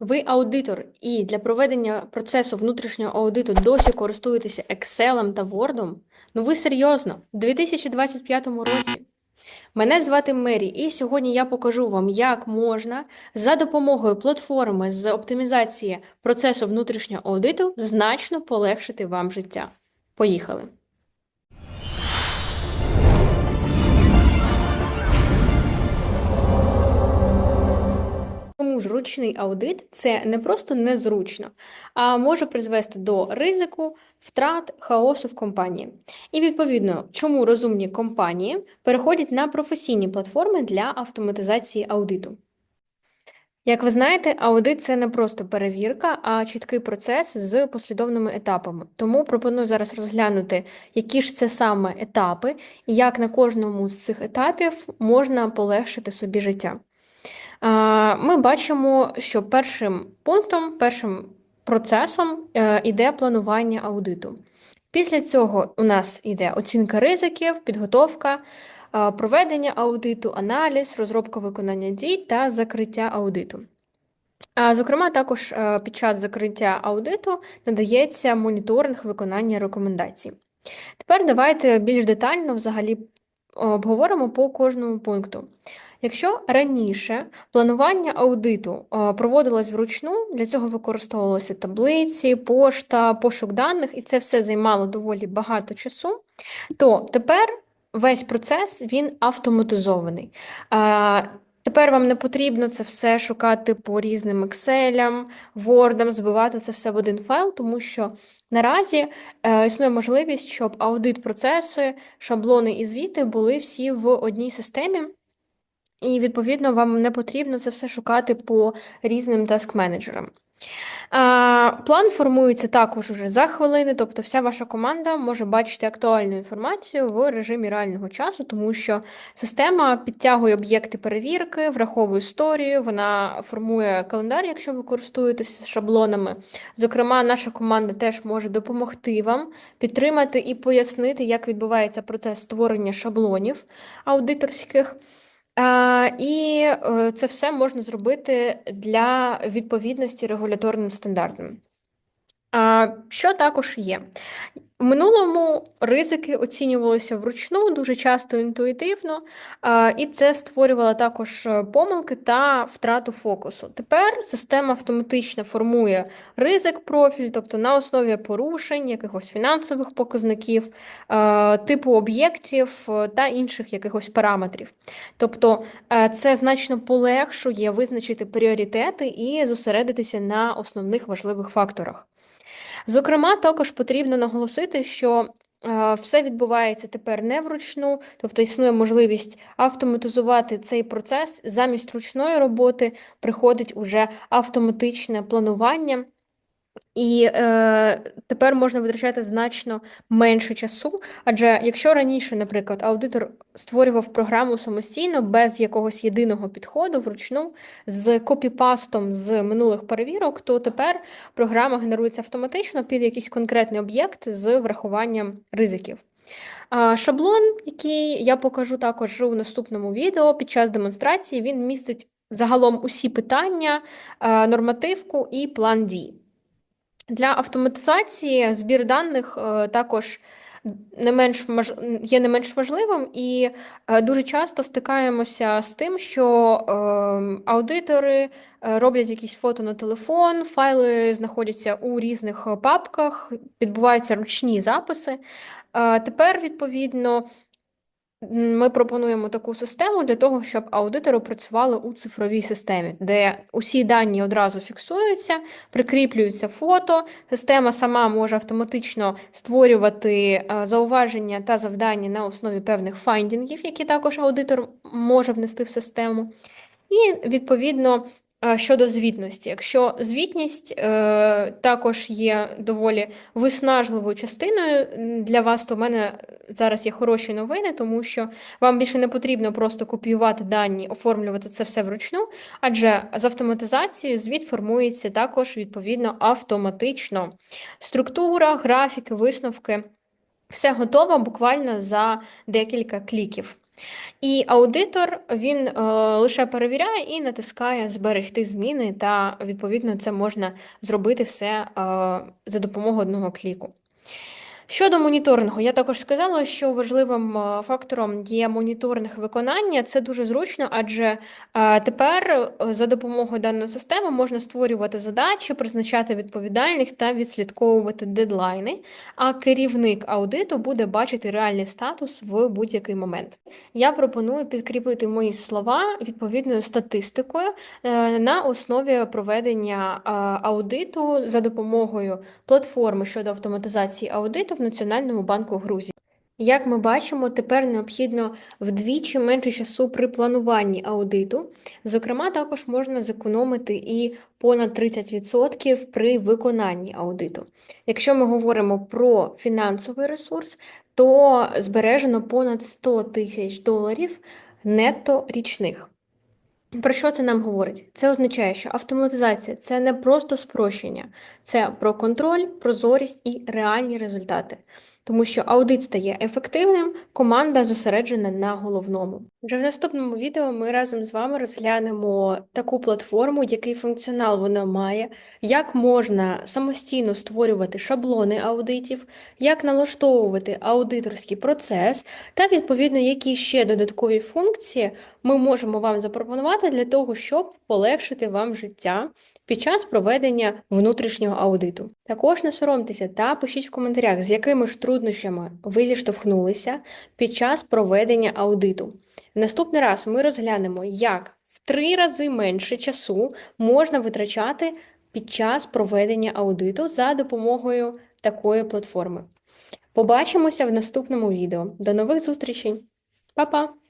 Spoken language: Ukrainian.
Ви аудитор, і для проведення процесу внутрішнього аудиту досі користуєтеся Excel та Word? Ну ви серйозно, у 2025 році. Мене звати Мері, і сьогодні я покажу вам, як можна за допомогою платформи з оптимізації процесу внутрішнього аудиту значно полегшити вам життя. Поїхали! Ручний аудит це не просто незручно, а може призвести до ризику, втрат, хаосу в компанії. І відповідно, чому розумні компанії переходять на професійні платформи для автоматизації аудиту. Як ви знаєте, аудит це не просто перевірка, а чіткий процес з послідовними етапами. Тому пропоную зараз розглянути, які ж це саме етапи, і як на кожному з цих етапів можна полегшити собі життя. А, Ми бачимо, що першим пунктом, першим процесом е, іде планування аудиту. Після цього у нас йде оцінка ризиків, підготовка, е, проведення аудиту, аналіз, розробка виконання дій та закриття аудиту. Зокрема, також е, під час закриття аудиту надається моніторинг виконання рекомендацій. Тепер давайте більш детально взагалі обговоримо по кожному пункту. Якщо раніше планування аудиту е, проводилось вручну, для цього використовувалися таблиці, пошта, пошук даних, і це все займало доволі багато часу, то тепер весь процес він автоматизований. Е, тепер вам не потрібно це все шукати по різним Excel, Word, збивати це все в один файл, тому що наразі е, існує можливість, щоб аудит-процеси, шаблони і звіти були всі в одній системі. І, відповідно, вам не потрібно це все шукати по різним таск-менеджерам. План формується також уже за хвилини, тобто вся ваша команда може бачити актуальну інформацію в режимі реального часу, тому що система підтягує об'єкти перевірки, враховує історію, вона формує календар, якщо ви користуєтеся шаблонами. Зокрема, наша команда теж може допомогти вам підтримати і пояснити, як відбувається процес створення шаблонів аудиторських. І е, це все можна зробити для відповідності регуляторним стандартам. Що також є? В минулому ризики оцінювалися вручну, дуже часто інтуїтивно, і це створювало також е, помилки та втрату фокусу. Тепер система автоматично формує ризик профіль, тобто на основі порушень, якихось фінансових показників, е, типу об'єктів е, та інших якихось параметрів. Тобто це значно полегшує визначити пріоритети і зосередитися на основних важливих факторах. Зокрема, також потрібно наголосити, що е, все відбувається тепер не вручну, тобто існує можливість автоматизувати цей процес замість ручної роботи приходить уже автоматичне планування. І е, тепер можна витрачати значно менше часу. Адже якщо раніше, наприклад, аудитор створював програму самостійно без якогось єдиного підходу вручну з копіпастом з минулих перевірок, то тепер програма генерується автоматично під якийсь конкретний об'єкт з врахуванням ризиків. Шаблон, який я покажу також у наступному відео під час демонстрації, він містить загалом усі питання, е, нормативку і план дій. Для автоматизації збір даних е, також не менш є не менш важливим, і е, дуже часто стикаємося з тим, що ем, аудитори е, роблять якісь фото на телефон, файли знаходяться у різних папках, відбуваються ручні записи. Тепер, відповідно, ми пропонуємо таку систему для того, щоб аудитори працювали у цифровій системі, де усі дані одразу фіксуються, прикріплюються фото. Система сама може автоматично створювати е, зауваження та завдання на основі певних файндінгів, які також аудитор може внести в систему. І, відповідно, Щодо звітності, якщо звітність е, також є доволі виснажливою частиною для вас, то в мене зараз є хороші новини, тому що вам більше не потрібно просто копіювати дані, оформлювати це все вручну, адже з автоматизацією звіт формується також відповідно автоматично. Структура, графіки, висновки все готово буквально за декілька кліків. І аудитор він е, лише перевіряє і натискає зберегти зміни, та відповідно це можна зробити все е, за допомогою одного кліку. Щодо моніторингу, я також сказала, що важливим е, фактором є моніторинг виконання. Це дуже зручно, адже е, тепер е, за допомогою даної системи можна створювати задачі, призначати відповідальних та відслідковувати дедлайни. А керівник аудиту буде бачити реальний статус в будь-який момент. Я пропоную підкріпити мої слова відповідною статистикою на основі проведення аудиту за допомогою платформи щодо автоматизації аудиту в Національному банку Грузії. Як ми бачимо, тепер необхідно вдвічі менше часу при плануванні аудиту. Зокрема, також можна зекономити і понад 30% при виконанні аудиту. Якщо ми говоримо про фінансовий ресурс, то збережено понад 100 тисяч доларів нетто річних. Про що це нам говорить? Це означає, що автоматизація це не просто спрощення, це про контроль, прозорість і реальні результати. Тому що аудит стає ефективним, команда зосереджена на головному. Вже в наступному відео ми разом з вами розглянемо таку платформу, який функціонал вона має, як можна самостійно створювати шаблони аудитів, як налаштовувати аудиторський процес, та відповідно, які ще додаткові функції ми можемо вам запропонувати для того, щоб полегшити вам життя під час проведення внутрішнього аудиту. Також не соромтеся та пишіть в коментарях, з якими ж труднощами ви зіштовхнулися під час проведення аудиту. Наступний раз ми розглянемо, як в три рази менше часу можна витрачати під час проведення аудиту за допомогою такої платформи. Побачимося в наступному відео. До нових зустрічей! Па-па!